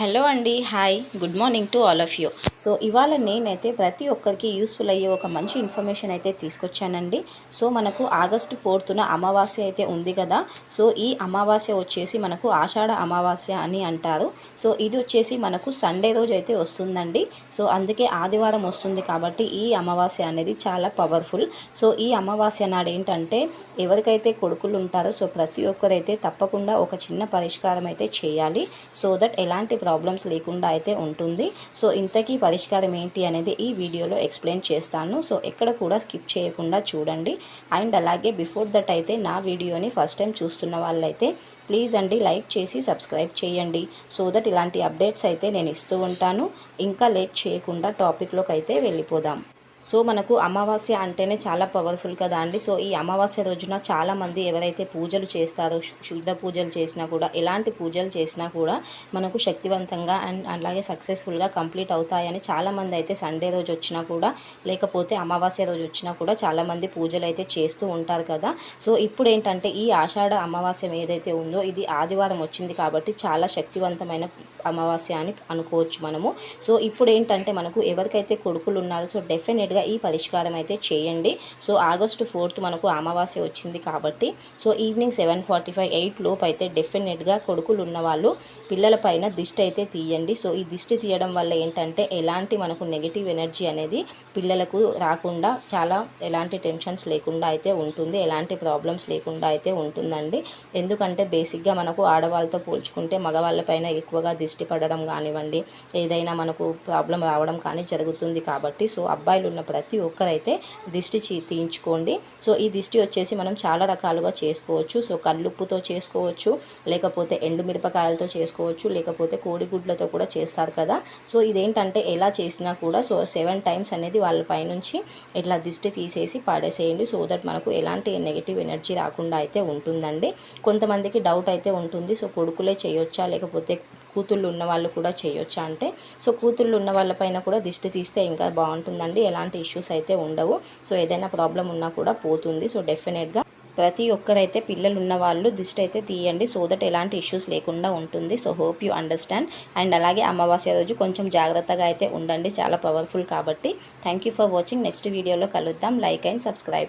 Hello అండి hi good morning to all of you. So ఇవాళ నేనైతే ప్రతి ఒక్కరికి యూస్ఫుల్ అయ్యే ఒక మంచి ఇన్ఫర్మేషన్ అయితే తీసుకొచ్చానండి. సో మనకు ఆగస్టు ఫోర్త్న అమావాస్య అయితే ఉంది కదా. సో ఈ అమావాస్య వచ్చేసి మనకు ఆషాఢ అమావాస్య అని అంటారు. సో ఇది వచ్చేసి మనకు సండే రోజు అయితే వస్తుందండి. సో అందుకే ఆదివారం వస్తుంది కాబట్టి ఈ అమావాస్య అనేది చాలా పవర్ఫుల్. సో ఈ అమావాస్య నాడు ఏంటంటే ఎవరికైతే కొడుకులు ఉంటారో సో ప్రతి ఒక్కరైతే తప్పకుండా ఒక చిన్న పరిష్కారం అయితే చేయాలి. సో దట్ ఎలాంటి ప్రాబ్లమ్స్ లేకుండా అయితే ఉంటుంది. సో ఇంతకీ పరిష్కారం ఏంటి అనేది ఈ వీడియోలో ఎక్స్ప్లెయిన్ చేస్తాను. సో ఎక్కడ కూడా స్కిప్ చేయకుండా చూడండి. అండ్ అలాగే బిఫోర్ దట్ అయితే నా వీడియోని ఫస్ట్ టైం చూస్తున్న వాళ్ళైతే ప్లీజ్ అండి లైక్ చేసి సబ్స్క్రైబ్ చేయండి. సో దట్ ఇలాంటి అప్డేట్స్ అయితే నేను ఇస్తూ ఉంటాను. ఇంకా లేట్ చేయకుండా టాపిక్లోకి అయితే వెళ్ళిపోదాం. సో మనకు అమావాస్య అంటేనే చాలా పవర్ఫుల్ కదా అండి. సో ఈ అమావాస్య రోజున చాలామంది ఎవరైతే పూజలు చేస్తారో శుద్ధ పూజలు చేసినా కూడా ఎలాంటి పూజలు చేసినా కూడా మనకు శక్తివంతంగా అండ్ అలాగే సక్సెస్ఫుల్గా కంప్లీట్ అవుతాయని చాలామంది అయితే సండే రోజు వచ్చినా కూడా లేకపోతే అమావాస్య రోజు వచ్చినా కూడా చాలామంది పూజలు అయితే చేస్తూ ఉంటారు కదా. సో ఇప్పుడు ఏంటంటే ఈ ఆషాఢ అమావాస్యం ఏదైతే ఉందో ఇది ఆదివారం వచ్చింది కాబట్టి చాలా శక్తివంతమైన అమావాస్య అని అనుకోవచ్చు మనము. సో ఇప్పుడు ఏంటంటే మనకు ఎవరికైతే కొడుకులు ఉన్నారో సో డెఫినెట్ డెఫినెట్గా ఈ పరిష్కారం అయితే చేయండి. సో ఆగస్టు ఫోర్త్ మనకు అమావాస్య వచ్చింది కాబట్టి so evening seven forty five eight లోపు అయితే డెఫినెట్గా కొడుకులు ఉన్న వాళ్ళు పిల్లల పైన దిష్టి అయితే తీయండి. సో ఈ దిష్టి తీయడం వల్ల ఏంటంటే ఎలాంటి మనకు నెగిటివ్ ఎనర్జీ అనేది పిల్లలకు రాకుండా చాలా ఎలాంటి టెన్షన్స్ లేకుండా అయితే ఉంటుంది ఎలాంటి ప్రాబ్లమ్స్ లేకుండా అయితే ఉంటుందండి. ఎందుకంటే బేసిక్గా మనకు ఆడవాళ్ళతో పోల్చుకుంటే మగవాళ్ళపైన ఎక్కువగా దిష్టి పడడం కానివ్వండి ఏదైనా మనకు ప్రాబ్లం రావడం కానీ జరుగుతుంది కాబట్టి సో అబ్బాయిలు ఉన్న ప్రతి ఒక్కరైతే దిష్టి తీయించుకోండి. సో ఈ దిష్టి వచ్చేసి మనం చాలా రకాలుగా చేసుకోవచ్చు. సో కల్లుప్పుతో చేసుకోవచ్చు లేకపోతే ఎండు మిరపకాయలతో చేసుకోవచ్చు లేకపోతే కోడిగుడ్లతో కూడా చేస్తారు కదా. సో ఇదేంటంటే ఎలా చేసినా కూడా సో సెవెన్ టైమ్స్ అనేది వాళ్ళ పైనుంచి ఇట్లా దిష్టి తీసేసి పాడేసేయండి. సో దట్ మనకు ఎలాంటి నెగిటివ్ ఎనర్జీ రాకుండా అయితే ఉంటుందండి. కొంతమందికి డౌట్ అయితే ఉంటుంది. సో కొడుకులే చేయొచ్చా లేకపోతే కూతుళ్ళు ఉన్న వాళ్ళు కూడా చేయొచ్చా అంటే సో కూతుళ్ళు ఉన్న వాళ్ళపైన కూడా దిష్టి తీస్తే ఇంకా బాగుంటుందండి. ఎలాంటి ఇష్యూస్ అయితే ఉండవు. సో ఏదైనా ప్రాబ్లం ఉన్నా కూడా పోతుంది. సో డెఫినెట్గా ప్రతి ఒక్కరైతే పిల్లలు ఉన్న వాళ్ళు దిష్టి అయితే తీయండి. సో దట్ ఎలాంటి ఇష్యూస్ లేకుండా ఉంటుంది. So hope you understand and అలాగే అమావాస్య రోజు కొంచెం జాగ్రత్తగా అయితే ఉండండి. చాలా పవర్ఫుల్ కాబట్టి. థ్యాంక్ ఫర్ వాచింగ్ నెక్స్ట్ వీడియోలో కలుద్దాం. Like and subscribe